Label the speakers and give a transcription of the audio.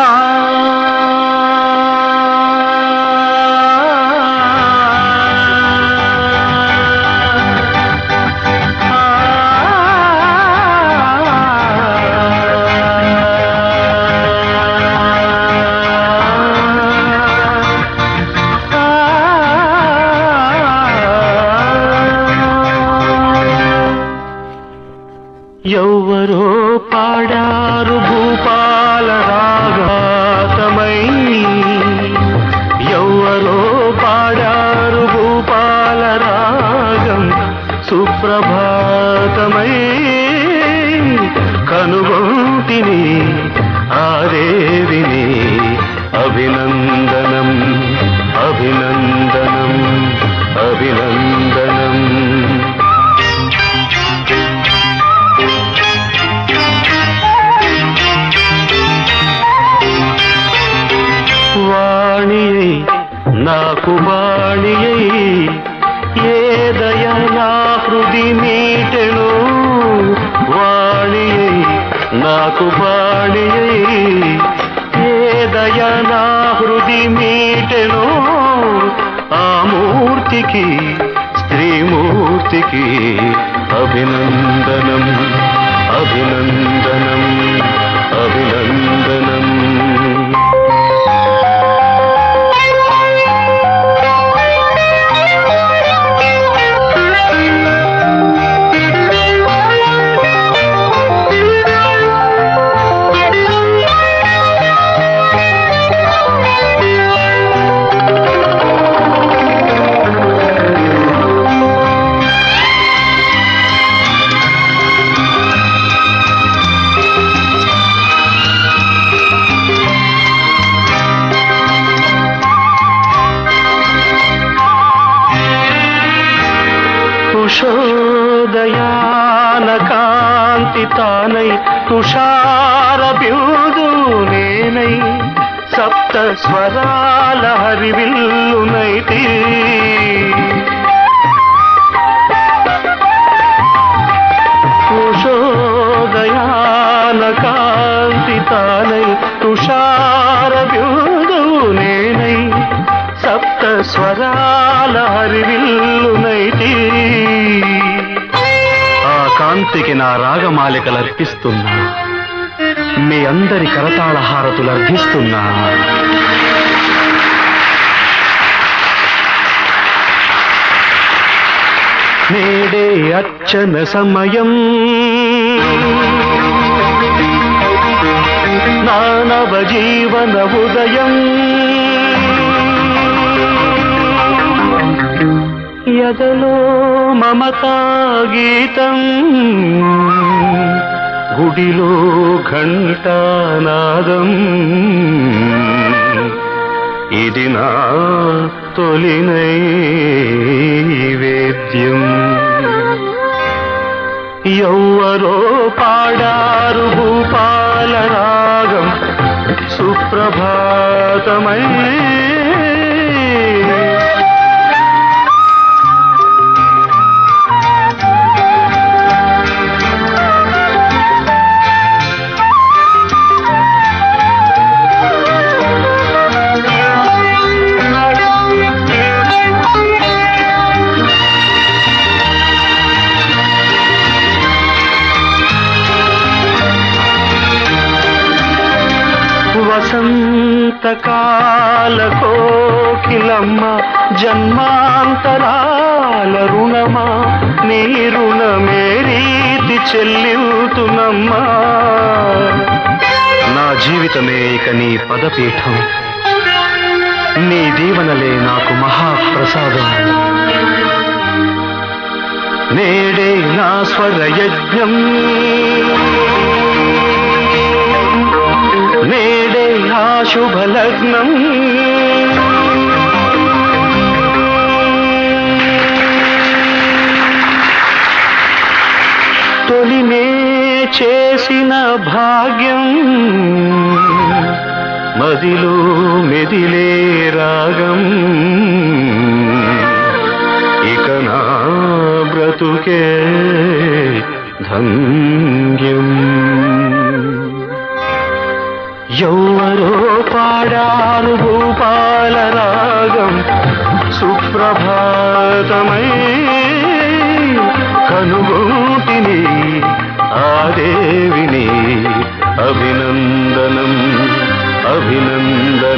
Speaker 1: ఎవ్వరో అభినందనం అభినందనం అభినందనం. వాణియై నాకు వాణియై ఏదయ నా హృది మీటెను. వాణియై నాకు వాణియై ఏదయ నా హృది మీటెను ఆ మూర్తికి స్త్రీమూర్తికి అభినందనం. యశోదయాన కాంతి తానై తుషార బిందు నేనై సప్త స్వరాల హరివిల్లునైతి కుశోదయాన కాంతి తానై తుషార బిందు నేనై సప్త స్వరాల హరివిల్లు ఆ నా రాగమాలికలు అర్పిస్తున్నా. మీ అందరి కరతాళ అర్పిస్తున్నా నేడే అర్చన సమయం. నానవ జీవన ఉదయం. ఎదలో మమతా గీతం. గుడిలో ఘంటానాదం ఇది నా తొలి నైవేద్యం. ఎవ్వరో పాడారు భూపాల రాగం సుప్రభాతమై శతకాల కోకిలమ్మ జన్మాంతరాల రుణమా? నీ రుణమే రీతి చెల్లివుతున్నమ్మా నా జీవితమే ఇక నీ పదపీఠం. నీ దీవనలే నాకు మహాప్రసాదం. నేడే నా స్వరయజ్ఞం. శుభలగ్నం. శుభ తొలినే చేసిన భాగ్యం మదిలో మెదిలే రాగం. ఇక నా బ్రతుకే ధన్యం. ఎవ్వరో పాడారు భూపాల రాగం. సుప్రభాతమై కనుగోటిని ఆ దేవిని అభినందనం అభినందనం.